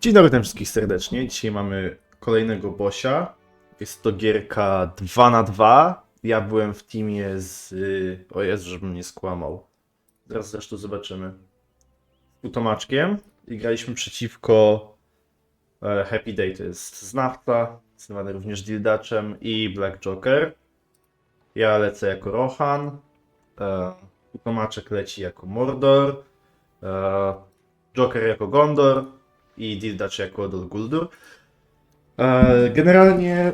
Dzień dobry witam wszystkich serdecznie. Dzisiaj mamy kolejnego bosia. Jest to gierka 2 na 2 Ja byłem w teamie z... y, O Jezu, żebym nie skłamał. Zaraz zresztą zobaczymy. Z Putomaczkiem i graliśmy przeciwko e, Happy Day. To jest znawca, zwany również Dildaczem i Black Joker. Ja lecę jako Rohan. E, Putomaczek leci jako Mordor. E, Joker jako Gondor i Dildacz jako Dol Guldur. E, Generalnie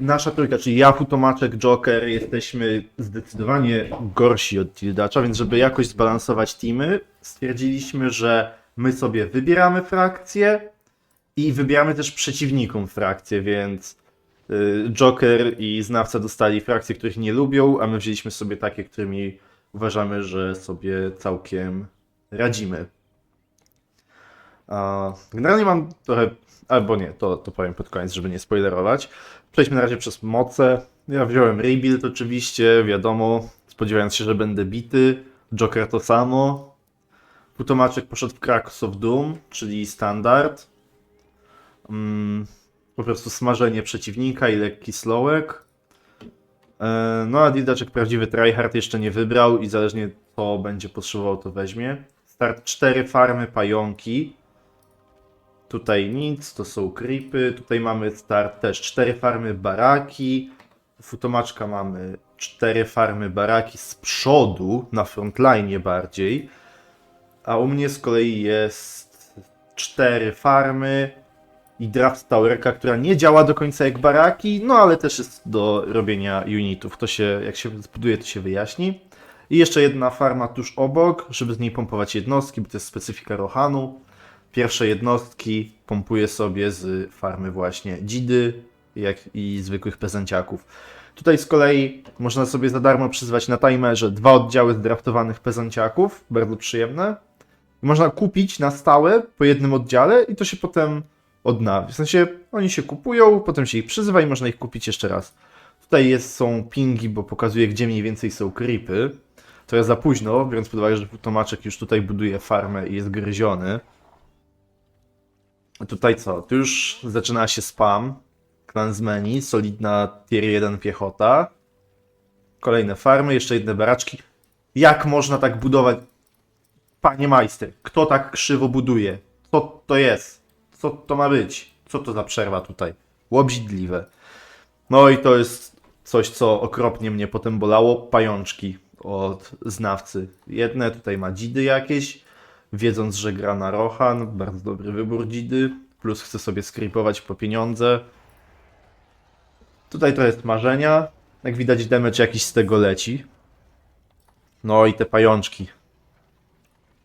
nasza trójka, czyli ja, Futomaczek, Joker, jesteśmy zdecydowanie gorsi od Dildacza, więc żeby jakoś zbalansować teamy, stwierdziliśmy, że my sobie wybieramy frakcję i wybieramy też przeciwnikom frakcję, więc y, Joker i Znawca dostali frakcje, których nie lubią, a my wzięliśmy sobie takie, którymi uważamy, że sobie całkiem radzimy. Generalnie mam trochę, albo nie, to, to powiem pod koniec, żeby nie spoilerować. Przejdźmy na razie przez moce. Ja wziąłem rebuild oczywiście, wiadomo, spodziewając się, że będę bity. Joker to samo. Putomaczek poszedł w Krakos of Doom, czyli standard. Mm, po prostu smażenie przeciwnika i lekki slowek. E, No a Dildaczek prawdziwy tryhard jeszcze nie wybrał i zależnie co będzie potrzebował to weźmie. Start 4 farmy pająki. Tutaj nic, to są creepy. Tutaj mamy start też 4 farmy baraki. Futomaczka mamy 4 farmy baraki z przodu, na frontline bardziej. A u mnie z kolei jest 4 farmy i draft towerka, która nie działa do końca jak baraki, no ale też jest do robienia unitów. To się, jak się zbuduje, to się wyjaśni. I jeszcze jedna farma tuż obok, żeby z niej pompować jednostki, bo to jest specyfika Rohanu. Pierwsze jednostki pompuję sobie z farmy właśnie dzidy jak i zwykłych pezanciaków. Tutaj z kolei można sobie za darmo przyzwać na timerze dwa oddziały zdraftowanych pezanciaków, bardzo przyjemne. Można kupić na stałe po jednym oddziale i to się potem odnawia. W sensie oni się kupują, potem się ich przyzywa i można ich kupić jeszcze raz. Tutaj jest, są pingi, bo pokazuje gdzie mniej więcej są creepy. To jest za późno, biorąc pod uwagę, że Tomaczek już tutaj buduje farmę i jest gryziony. Tutaj co? Tu już zaczyna się spam. Klan z menu, solidna tier 1 piechota. Kolejne farmy, jeszcze jedne baraczki. Jak można tak budować? Panie majster, kto tak krzywo buduje? Co to jest? Co to ma być? Co to za przerwa tutaj? Łobzidliwe. No i to jest coś, co okropnie mnie potem bolało. Pajączki od znawcy. Jedne tutaj ma dzidy jakieś, wiedząc, że gra na Rohan. Bardzo dobry wybór dzidy. Plus chce sobie skrypować po pieniądze. Tutaj to jest marzenia. Jak widać, damage jakiś z tego leci. No i te pajączki.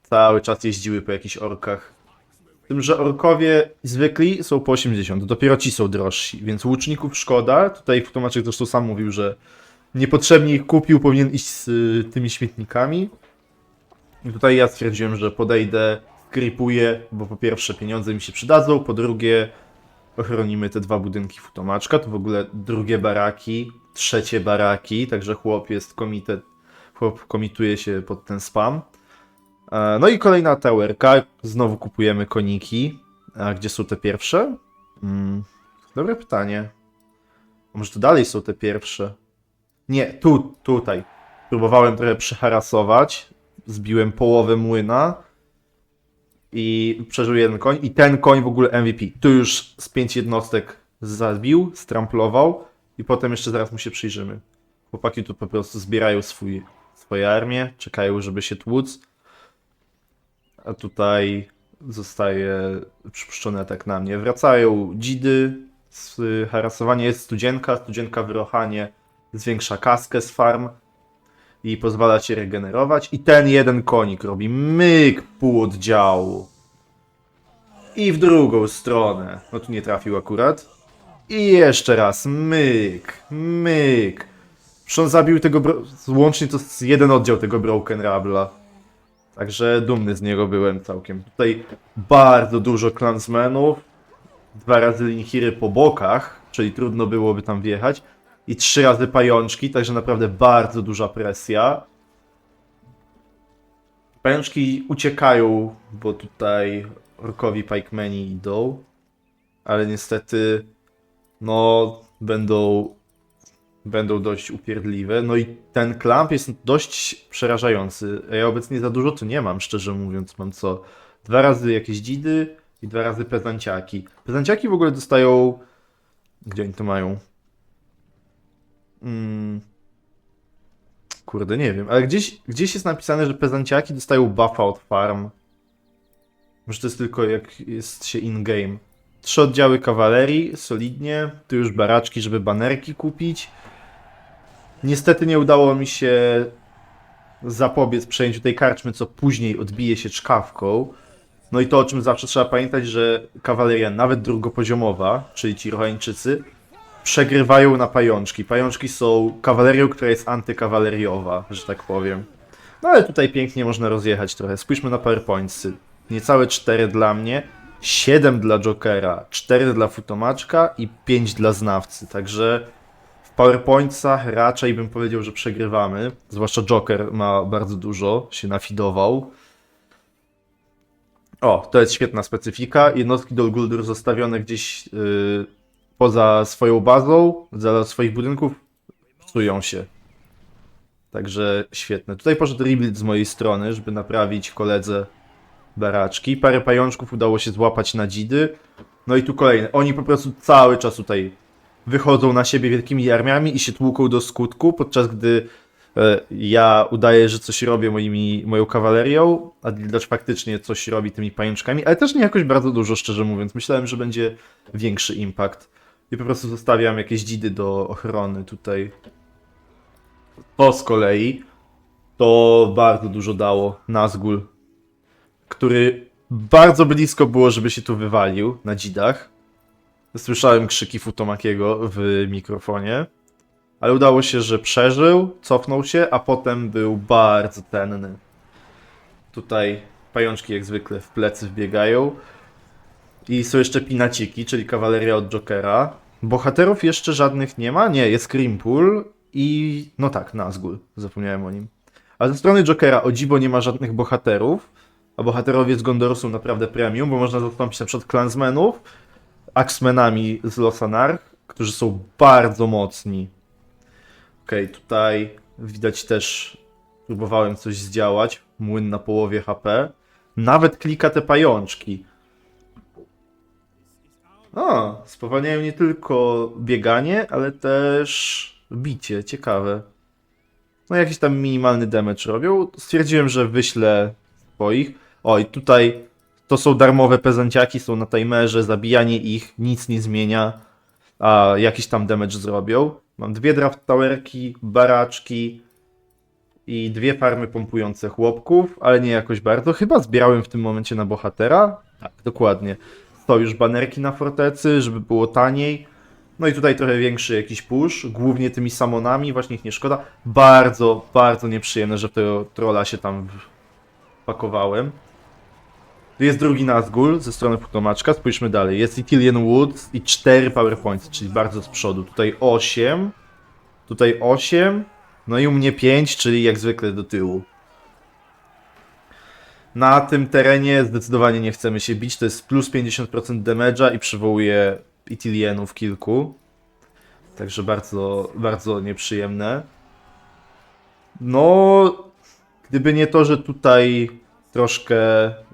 Cały czas jeździły po jakichś orkach. Tym, że orkowie zwykli są po 80, dopiero ci są drożsi, więc łuczników szkoda. Tutaj Tłumaczek zresztą sam mówił, że niepotrzebnie ich kupił, powinien iść z y, tymi śmietnikami. I tutaj ja stwierdziłem, że podejdę, skrypuję, bo po pierwsze pieniądze mi się przydadzą, po drugie ochronimy te dwa budynki futomaczka, to w ogóle drugie baraki, trzecie baraki, także chłop jest komitet, chłop komituje się pod ten spam. E, No i kolejna towerka, znowu kupujemy koniki. A gdzie są te pierwsze? Mm, dobre pytanie. A może to dalej są te pierwsze? Nie, tu, tutaj. Próbowałem trochę przeharasować. Zbiłem połowę młyna. I przeżył jeden koń. I ten koń w ogóle MVP. Tu już z pięć jednostek zabił, stramplował. I potem jeszcze zaraz mu się przyjrzymy. Chłopaki tu po prostu zbierają swój, swoje armię. Czekają, żeby się tłuc. A tutaj zostaje przypuszczony atak na mnie. Wracają dzidy z harasowania. Jest studzienka. Studzienka w Rohanie zwiększa kaskę z farm i pozwala ci regenerować. I ten jeden konik robi myk pół oddziału. I w drugą stronę. No tu nie trafił akurat. I jeszcze raz myk, myk. Przecież on zabił tego, łącznie to jest jeden oddział tego Broken Rabla. Także dumny z niego byłem całkiem. Tutaj bardzo dużo klansmenów. Dwa razy linkiry po bokach, czyli trudno byłoby tam wjechać. I trzy razy pajączki, także naprawdę bardzo duża presja. Pajączki uciekają, bo tutaj orkowi pikemeni idą, ale niestety no będą będą dość upierdliwe. No i ten klamp jest dość przerażający. Ja obecnie za dużo tu nie mam, szczerze mówiąc. Mam co? Dwa razy jakieś dzidy i dwa razy pezanciaki. Pezanciaki w ogóle dostają... Gdzie oni to mają? Mm. Kurde, nie wiem. Ale gdzieś, gdzieś jest napisane, że pezanciaki dostają buffa od farm. Może to jest tylko jak jest się in-game. Trzy oddziały kawalerii, solidnie. Tu już baraczki, żeby banerki kupić. Niestety nie udało mi się zapobiec przejęciu tej karczmy, co później odbije się czkawką. No i to, o czym zawsze trzeba pamiętać, że kawaleria, nawet drugopoziomowa, czyli ci Rohańczycy, przegrywają na pajączki. Pajączki są kawalerią, która jest antykawaleriowa, że tak powiem. No ale tutaj pięknie można rozjechać trochę. Spójrzmy na PowerPointsy. Niecałe 4 dla mnie, 7 dla Jokera, 4 dla Futomaczka i 5 dla Znawcy. Także w PowerPointsach raczej bym powiedział, że przegrywamy. Zwłaszcza Joker ma bardzo dużo, się nafidował. O, to jest świetna specyfika. Jednostki Dol zostawione gdzieś yy, poza swoją bazą, za swoich budynków, psują się. Także świetne. Tutaj poszedł rebuild z mojej strony, żeby naprawić koledze baraczki. Parę pajączków udało się złapać na dzidy. No i tu kolejne. Oni po prostu cały czas tutaj wychodzą na siebie wielkimi armiami i się tłuką do skutku, podczas gdy e, ja udaję, że coś robię moimi, moją kawalerią, a Dildacz faktycznie coś robi tymi pajączkami, ale też nie jakoś bardzo dużo, szczerze mówiąc. Myślałem, że będzie większy impact. I po prostu zostawiam jakieś dzidy do ochrony tutaj. To z kolei to bardzo dużo dało Nazgul, który bardzo blisko było, żeby się tu wywalił na dzidach. Słyszałem krzyki Futomakiego w mikrofonie, ale udało się, że przeżył, cofnął się, a potem był bardzo tenny. Tutaj pajączki jak zwykle w plecy wbiegają. I są jeszcze pinaciki, czyli kawaleria od Jokera. Bohaterów jeszcze żadnych nie ma? Nie, jest Grimpool i... no tak, Nazgul. Zapomniałem o nim. A ze strony Jokera o dziwo nie ma żadnych bohaterów, a bohaterowie z Gondoru są naprawdę premium, bo można zastąpić na przykład Clansmenów Axmenami z Losanar, którzy są bardzo mocni. Okej, tutaj widać też, próbowałem coś zdziałać, młyn na połowie HP. Nawet klika te pajączki. O, spowalniają nie tylko bieganie, ale też bicie. Ciekawe. No jakiś tam minimalny damage robią. Stwierdziłem, że wyślę swoich. O, i tutaj to są darmowe pezanciaki, są na timerze, zabijanie ich nic nie zmienia, a jakiś tam damage zrobią. Mam dwie draft towerki, baraczki i dwie farmy pompujące chłopków, ale nie jakoś bardzo. Chyba zbierałem w tym momencie na bohatera. Tak, dokładnie. Są już banerki na fortecy, żeby było taniej. No i tutaj trochę większy jakiś push, głównie tymi samonami, właśnie ich nie szkoda. Bardzo, bardzo nieprzyjemne, że w tego trolla się tam pakowałem. Tu jest drugi Nazgul ze strony Putomaczka, spójrzmy dalej. Jest Ithilien Woods i 4 PowerPoints, czyli bardzo z przodu. Tutaj 8, tutaj 8, no i u mnie 5, czyli jak zwykle do tyłu. Na tym terenie zdecydowanie nie chcemy się bić, to jest plus 50% damage'a i przywołuje Ithilienów kilku. Także bardzo, bardzo nieprzyjemne. No, gdyby nie to, że tutaj troszkę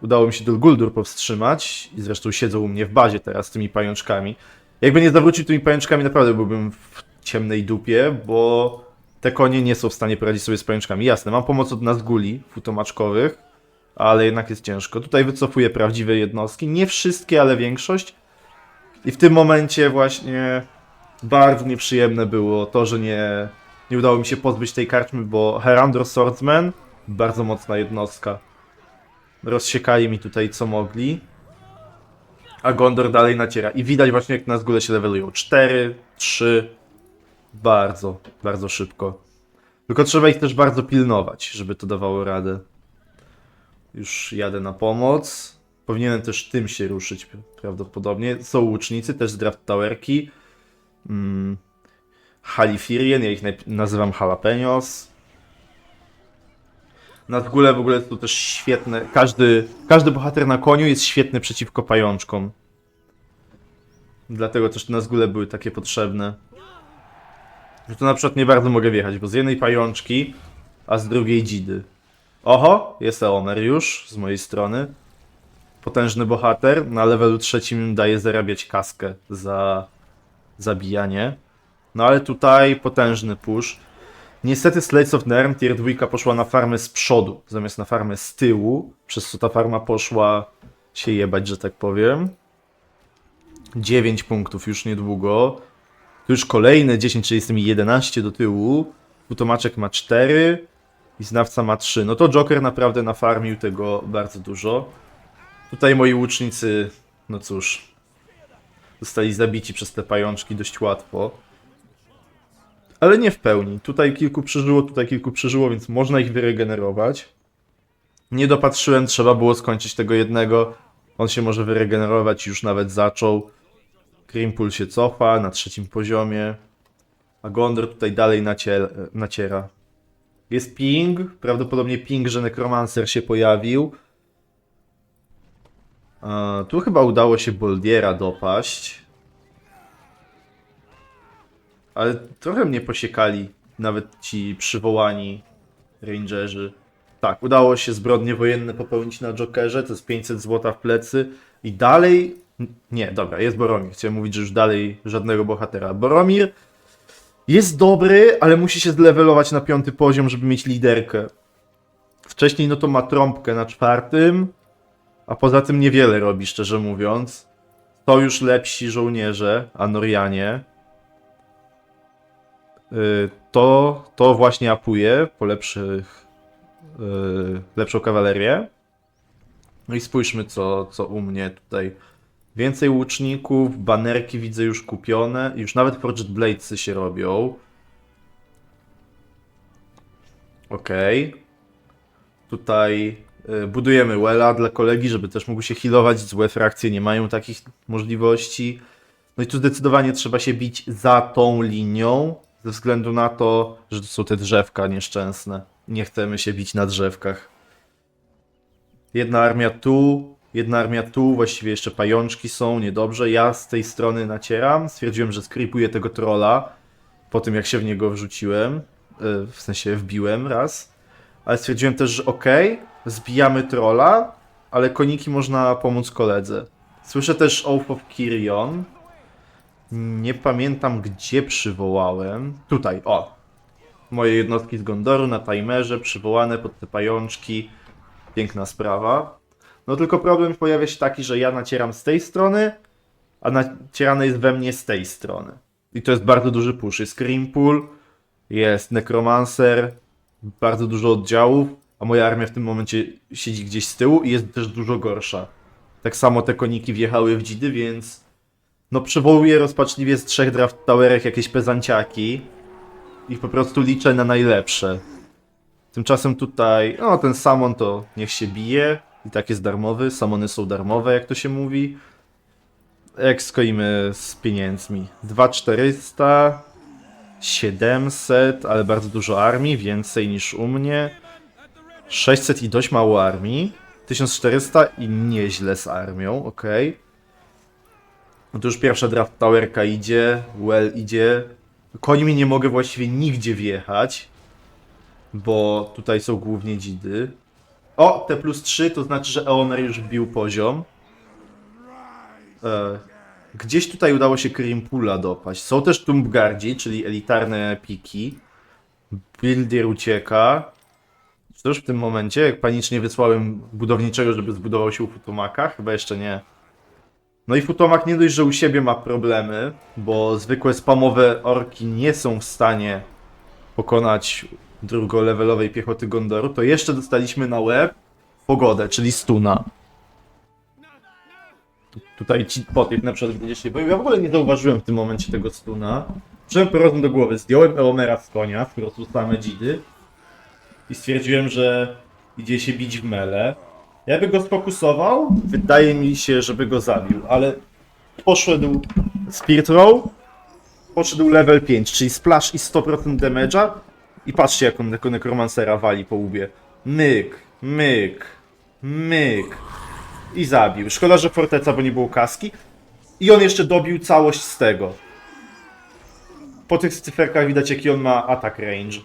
udało mi się Dulguldur powstrzymać i zresztą siedzą u mnie w bazie teraz z tymi pajączkami. Jakby nie zawrócił tymi pajączkami, naprawdę byłbym w ciemnej dupie, bo te konie nie są w stanie poradzić sobie z pajączkami. Jasne, mam pomoc od nas guli futomaczkowych, ale jednak jest ciężko. Tutaj wycofuję prawdziwe jednostki, nie wszystkie, ale większość. I w tym momencie właśnie bardzo nieprzyjemne było to, że nie, nie udało mi się pozbyć tej karczmy, bo Herandor Swordsman, bardzo mocna jednostka. Rozsiekali mi tutaj co mogli. A Gondor dalej naciera. I widać właśnie jak nas góle się levelują. 4, 3. Bardzo, bardzo szybko. Tylko trzeba ich też bardzo pilnować, żeby to dawało radę. Już jadę na pomoc. Powinienem też tym się ruszyć prawdopodobnie. Są łucznicy, też z draft towerki. Mm. Halifirien, ja ich nazywam jalapenos. Nadgule w ogóle to też świetne. Każdy, każdy bohater na koniu jest świetny przeciwko pajączkom. Dlatego też te Nazgule były takie potrzebne. Że tu na przykład nie bardzo mogę wjechać, bo z jednej pajączki, a z drugiej dzidy. Oho, jest Eomer już z mojej strony. Potężny bohater. Na levelu trzecim daje zarabiać kaskę za zabijanie. No ale tutaj potężny push. Niestety Slates of Nern tier 2 poszła na farmę z przodu, zamiast na farmę z tyłu, przez co ta farma poszła się jebać, że tak powiem. 9 punktów już niedługo. Tu już kolejne 10, czyli jest mi 11 do tyłu. Butomaczek ma 4 i znawca ma 3. No to Joker naprawdę nafarmił tego bardzo dużo. Tutaj moi łucznicy, no cóż, zostali zabici przez te pajączki dość łatwo. Ale nie w pełni. Tutaj kilku przeżyło, tutaj kilku przeżyło, więc można ich wyregenerować. Nie dopatrzyłem, trzeba było skończyć tego jednego. On się może wyregenerować, już nawet zaczął. Grimpool się cofa na trzecim poziomie. A Gondor tutaj dalej nacie naciera. Jest ping, prawdopodobnie ping, że Necromancer się pojawił. E, tu chyba udało się Boldiera dopaść. Ale trochę mnie posiekali nawet ci przywołani rangerzy. Tak, udało się zbrodnie wojenne popełnić na Jokerze, to jest 500 złota w plecy i dalej... Nie, dobra, jest Boromir. Chciałem mówić, że już dalej żadnego bohatera. Boromir jest dobry, ale musi się zlevelować na piąty poziom, żeby mieć liderkę. Wcześniej no to ma trąbkę na czwartym, a poza tym niewiele robi, szczerze mówiąc. To już lepsi żołnierze, Anorianie. Y, to, to właśnie apuje po lepszych, y, lepszą kawalerię. No i spójrzmy, co, co u mnie tutaj. Więcej łuczników, banerki widzę już kupione, już nawet Forged Bladesy się robią. Okej. Tutaj y, budujemy Wella dla kolegi, żeby też mógł się healować. Złe frakcje nie mają takich możliwości. No i tu zdecydowanie trzeba się bić za tą linią, ze względu na to, że to są te drzewka nieszczęsne. Nie chcemy się bić na drzewkach. Jedna armia tu, jedna armia tu, właściwie jeszcze pajączki są, niedobrze. Ja z tej strony nacieram, stwierdziłem, że skripuję tego trolla, po tym jak się w niego wrzuciłem, yy, w sensie wbiłem raz. Ale stwierdziłem też, że okej, zbijamy trolla, ale koniki można pomóc koledze. Słyszę też Oath of Kirion. Nie pamiętam gdzie przywołałem. Tutaj, o. Moje jednostki z Gondoru na timerze, przywołane pod te pajączki. Piękna sprawa. No tylko problem pojawia się taki, że ja nacieram z tej strony, a nacierane jest we mnie z tej strony. I to jest bardzo duży push. Jest Grimpool, jest Necromancer, bardzo dużo oddziałów, a moja armia w tym momencie siedzi gdzieś z tyłu i jest też dużo gorsza. Tak samo te koniki wjechały w dzidy, więc no przywołuję rozpaczliwie z trzech draft towerek jakieś pezanciaki i po prostu liczę na najlepsze. Tymczasem tutaj, no ten samon to niech się bije i tak jest darmowy, samony są darmowe jak to się mówi. Jak skoimy z pieniędzmi? 2400, 700, ale bardzo dużo armii, więcej niż u mnie. 600 i dość mało armii. 1400 i nieźle z armią, okej. No to już pierwsza draft towerka idzie, well idzie. Końmi nie mogę właściwie nigdzie wjechać, bo tutaj są głównie dzidy. O, T plus 3 to znaczy, że Eomer już wbił poziom. E, gdzieś tutaj udało się Krimpula dopaść. Są też Tumbgardzi, czyli elitarne piki. Bildir ucieka. Cóż w tym momencie, jak panicznie wysłałem budowniczego, żeby zbudował się u Futomaka? Chyba jeszcze nie. No i Futomak nie dość, że u siebie ma problemy, bo zwykłe spamowe orki nie są w stanie pokonać drugolevelowej piechoty Gondoru, to jeszcze dostaliśmy na łeb pogodę, czyli stuna. Tu- Tutaj ci potyk na przykład będziesz się boił. Ja w ogóle nie zauważyłem w tym momencie tego stuna. Przyszedłem po rozum do głowy, zdjąłem Eomera z konia, w prostu same dzidy i stwierdziłem, że idzie się bić w mele. Ja by go sfokusował, wydaje mi się, żeby go zabił, ale poszedł Spear Throw, poszedł level 5, czyli splash i 100% damage'a i patrzcie jak on tego Necromancera wali po łbie. Myk, myk, myk. I zabił. Szkoda, że forteca, bo nie było kaski. I on jeszcze dobił całość z tego. Po tych cyferkach widać, jaki on ma atak range.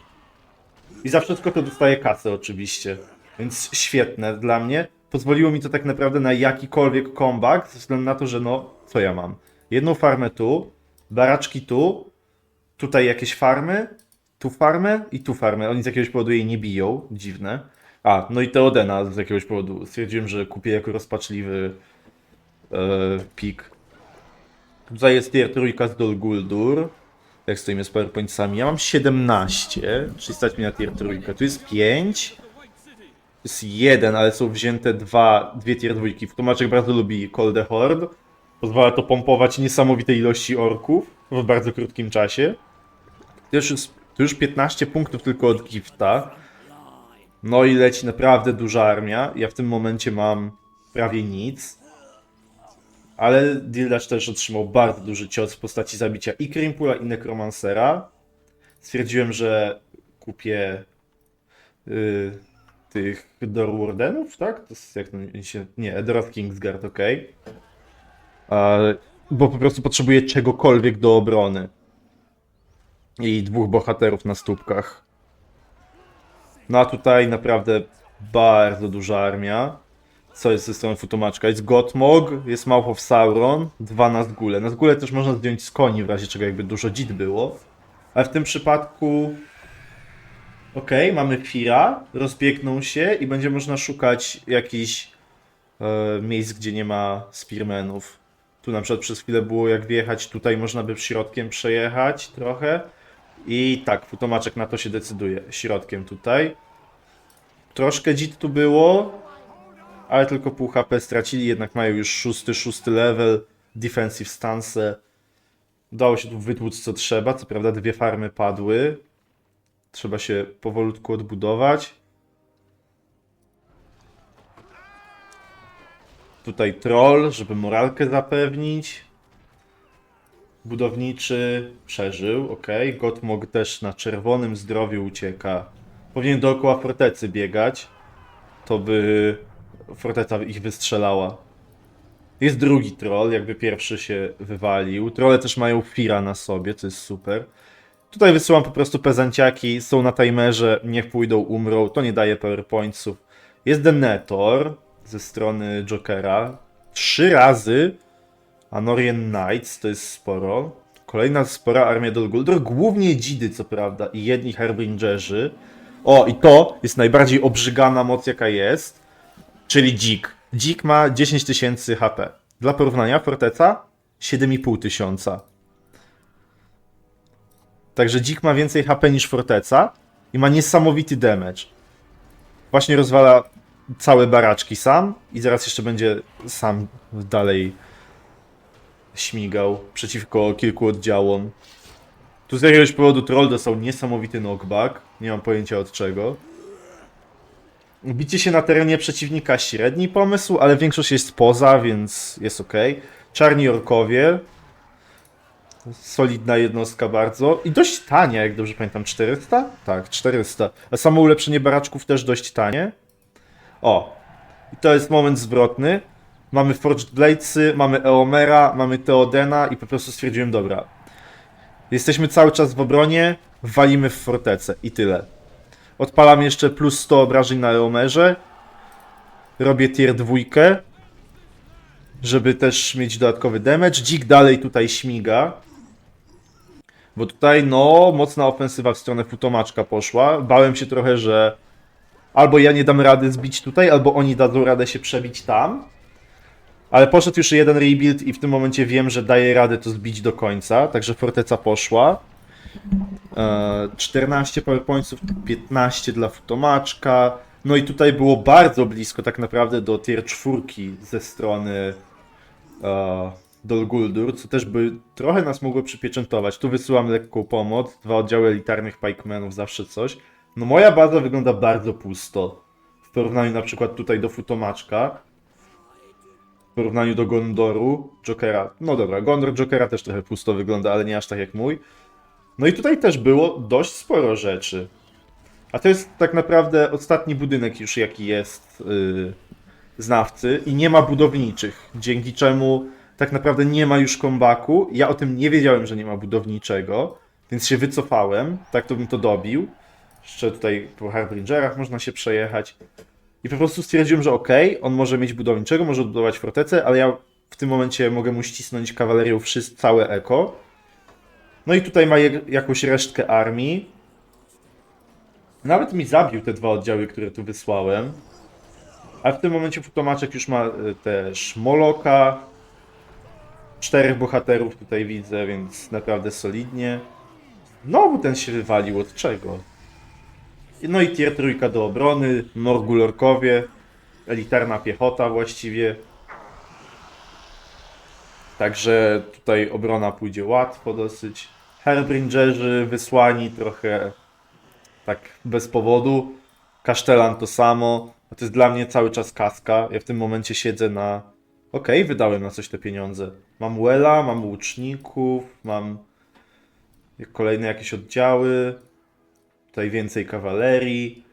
I za wszystko to dostaje kasę oczywiście. Więc świetne dla mnie. Pozwoliło mi to tak naprawdę na jakikolwiek comeback, ze względu na to, że no, co ja mam? Jedną farmę tu, baraczki tu, tutaj jakieś farmy, tu farmę i tu farmę. Oni z jakiegoś powodu jej nie biją, dziwne. A, no i Teodena z jakiegoś powodu. Stwierdziłem, że kupię jako rozpaczliwy e, pik. Tutaj jest tier trójka z Dol Guldur. Jak stoimy z PowerPointsami. Ja mam 17, czyli stać mi na tier trójkę. Tu jest 5. Jest jeden, ale są wzięte dwa, dwie tier dwójki. Tłumaczek bardzo lubi Cold the Horde. Pozwala to pompować niesamowite ilości orków w bardzo krótkim czasie. Już, jest, już 15 punktów tylko od gifta. No i leci naprawdę duża armia. Ja w tym momencie mam prawie nic. Ale Dildash też otrzymał bardzo duży cios w postaci zabicia i Krimpula i Necromancera. Stwierdziłem, że kupię y, tych Dorwardenów, tak? To jest jak to się... Nie, Edorath Kingsguard, okej. A, Bo po prostu potrzebuję czegokolwiek do obrony. I dwóch bohaterów na stópkach. No a tutaj naprawdę bardzo duża armia. Co jest ze strony futomaczka? Jest Gotmog, jest Mouth Sauron, dwa Nazgule. Nazgule też można zdjąć z koni, w razie czego jakby dużo dzid było. Ale w tym przypadku... Okej, mamy Fira, rozbiegną się i będzie można szukać jakichś e, miejsc, gdzie nie ma spearmenów. Tu na przykład przez chwilę było jak wjechać, tutaj można by środkiem przejechać trochę. I tak, futomaczek na to się decyduje, środkiem tutaj. Troszkę dzid tu było, ale tylko pół HP stracili, jednak mają już szósty, szósty level, defensive stance. Udało się tu wytłuc co trzeba, co prawda dwie farmy padły. Trzeba się powolutku odbudować. Tutaj troll, żeby moralkę zapewnić. Budowniczy przeżył, ok. Gotmog też na czerwonym zdrowiu ucieka. Powinien dookoła fortecy biegać. To by forteca ich wystrzelała. Jest drugi troll, jakby pierwszy się wywalił. Trolle też mają Fira na sobie, to jest super. Tutaj wysyłam po prostu pezanciaki, są na timerze, niech pójdą, umrą, to nie daje powerpointsów. Jest Denetor ze strony Jokera. Trzy razy Anorian Knights, to jest sporo. Kolejna spora armia Dol Guldur, głównie dzidy co prawda i jedni harbingerzy. O, i to jest najbardziej obrzygana moc jaka jest, czyli dzik. Dzik ma 10 tysięcy HP. Dla porównania forteca 7,5 tysiąca. Także dzik ma więcej HP niż forteca i ma niesamowity damage. Właśnie rozwala całe baraczki sam i zaraz jeszcze będzie sam dalej śmigał przeciwko kilku oddziałom. Tu z jakiegoś powodu troll dostał niesamowity knockback. Nie mam pojęcia od czego. Bicie się na terenie przeciwnika średni pomysł, ale większość jest poza, więc jest ok. Czarni orkowie. Solidna jednostka bardzo. I dość tania, jak dobrze pamiętam. 400? Tak, 400. A samo ulepszenie baraczków też dość tanie. O. I to jest moment zwrotny. Mamy Forged Bladesy, mamy Eomera, mamy Teodena i po prostu stwierdziłem, dobra. Jesteśmy cały czas w obronie, walimy w fortecę i tyle. Odpalam jeszcze plus 100 obrażeń na Eomerze. Robię tier dwójkę, żeby też mieć dodatkowy damage. Dzik dalej tutaj śmiga. Bo tutaj, no, mocna ofensywa w stronę futomaczka poszła. Bałem się trochę, że albo ja nie dam rady zbić tutaj, albo oni dadzą radę się przebić tam. Ale poszedł już jeden rebuild i w tym momencie wiem, że daje radę to zbić do końca, także forteca poszła. E, 14 powerpointsów, 15 dla futomaczka. No i tutaj było bardzo blisko tak naprawdę do tier 4 ze strony e, Dol Guldur, co też by trochę nas mogło przypieczętować. Tu wysyłam lekką pomoc, dwa oddziały elitarnych pikemenów, zawsze coś. No moja baza wygląda bardzo pusto. W porównaniu na przykład tutaj do futomaczka. W porównaniu do Gondoru, Jokera. No dobra, Gondor Jokera też trochę pusto wygląda, ale nie aż tak jak mój. No i tutaj też było dość sporo rzeczy. A to jest tak naprawdę ostatni budynek już jaki jest yy, znawcy i nie ma budowniczych, dzięki czemu tak naprawdę nie ma już kombaku. Ja o tym nie wiedziałem, że nie ma budowniczego, więc się wycofałem, tak to bym to dobił. Jeszcze tutaj po Harbingerach można się przejechać. I po prostu stwierdziłem, że okej, on może mieć budowniczego, może odbudować fortecę, ale ja w tym momencie mogę mu ścisnąć kawalerią wszystko, całe eko. No i tutaj ma jakąś resztkę armii. Nawet mi zabił te dwa oddziały, które tu wysłałem. A w tym momencie Futomaczek już ma y, też Moloka. Czterech bohaterów tutaj widzę, więc naprawdę solidnie. Znowu ten się wywalił, od czego? No i tier trójka do obrony, Morgulorkowie, elitarna piechota właściwie. Także tutaj obrona pójdzie łatwo dosyć. Herbringerzy wysłani trochę tak bez powodu. Kasztelan to samo. A to jest dla mnie cały czas kaska. Ja w tym momencie siedzę na. Okej, wydałem na coś te pieniądze. Mam Wella, mam łuczników, mam kolejne jakieś oddziały. Tutaj więcej kawalerii.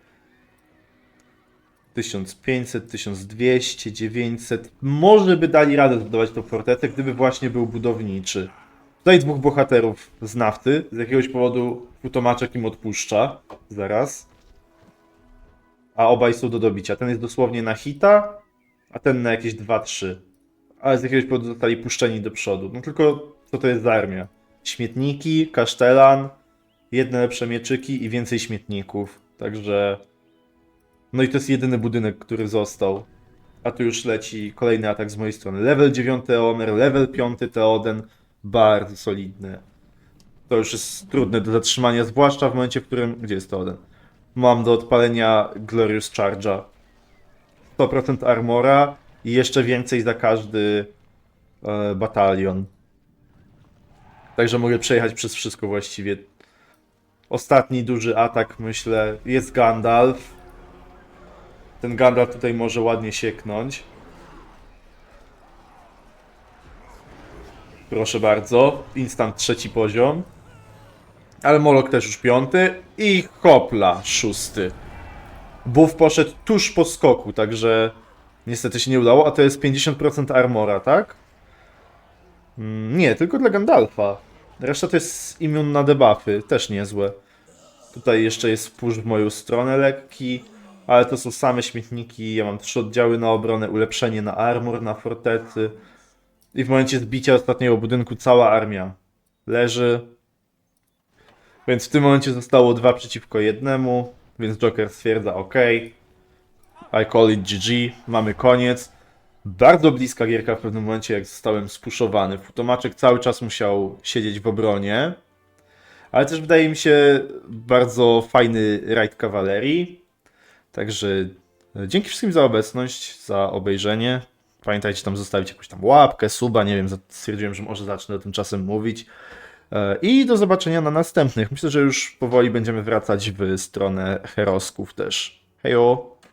1500, 1200, 900. Może by dali radę zbudować tą fortecę, gdyby właśnie był budowniczy. Tutaj dwóch bohaterów z nafty. Z jakiegoś powodu Futomaczek im odpuszcza. Zaraz. A obaj są do dobicia. Ten jest dosłownie na hita, a ten na jakieś 2-3. Ale z jakiegoś powodu zostali puszczeni do przodu. No tylko co to jest za armia? Śmietniki, kasztelan, jedne lepsze mieczyki i więcej śmietników. Także. No i to jest jedyny budynek, który został. A tu już leci kolejny atak z mojej strony. Level 9 Eomer, level 5 Teoden. Bardzo solidny. To już jest trudne do zatrzymania, zwłaszcza w momencie, w którym. Gdzie jest Teoden? Mam do odpalenia Glorious Charge'a. 100% armora i jeszcze więcej za każdy e, batalion. Także mogę przejechać przez wszystko właściwie. Ostatni duży atak, myślę, jest Gandalf. Ten Gandalf tutaj może ładnie sieknąć. Proszę bardzo. Instant trzeci poziom. Ale Molok też już piąty. I hopla, szósty. Buff poszedł tuż po skoku, także niestety się nie udało. A to jest 50% armora, tak? Mm, Nie, tylko dla Gandalfa. Reszta to jest immun na debuffy, też niezłe. Tutaj jeszcze jest push w moją stronę lekki, ale to są same śmietniki. Ja mam trzy oddziały na obronę, ulepszenie na armor, na fortecy. I w momencie zbicia ostatniego budynku cała armia leży. Więc w tym momencie zostało dwa przeciwko jednemu, więc Joker stwierdza OK. I call it GG, mamy koniec. Bardzo bliska gierka w pewnym momencie, jak zostałem spuszowany. Futomaczek cały czas musiał siedzieć w obronie. Ale też wydaje mi się bardzo fajny rajd kawalerii. Także e, dzięki wszystkim za obecność, za obejrzenie. Pamiętajcie tam zostawić jakąś tam łapkę, suba, nie wiem, stwierdziłem, że może zacznę o tym czasem mówić. E, I do zobaczenia na następnych. Myślę, że już powoli będziemy wracać w stronę herosków też. Hejo!